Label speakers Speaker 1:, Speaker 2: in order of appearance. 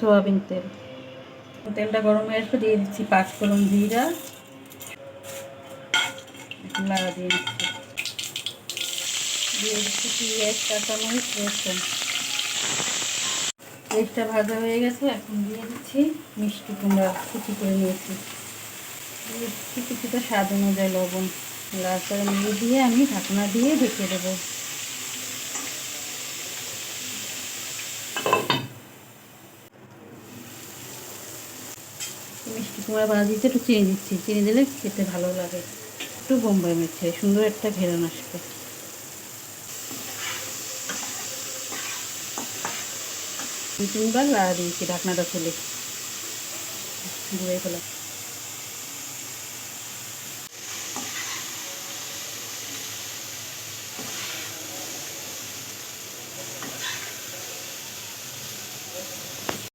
Speaker 1: Soybean তেল। তেলটা গরম হয়ে আসবে, দিয়ে দিচ্ছি পাঁচ ফোড়ন জিরা। লাগা দিয়ে দিচ্ছি। দিয়ে দিচ্ছি পেঁয়াজ, কাঁচামরিচ, রসুন। পেঁয়াজটা ভাজা হয়ে গেছে, এখন দিয়ে দিচ্ছি মিষ্টি কুমড়া কুচি করে নিয়েছি। দিয়ে দিচ্ছি কিছুটা স্বাদ অনুযায়ী লবণ। করে নিয়ে দিয়ে আমি ঢাকনা দিয়ে ঢেকে দেবো। মিষ্টি কুমড়া ভাজিতে একটু চিনি দিচ্ছি। চিনি দিলে খেতে ভালো লাগে। একটু বোম্বাই মির্চি সুন্দর একটা ঘেরান আসবে। তিনবার লাড়া দিয়েছি ঢাকনাটা খুলে ঘুরে ফেলা।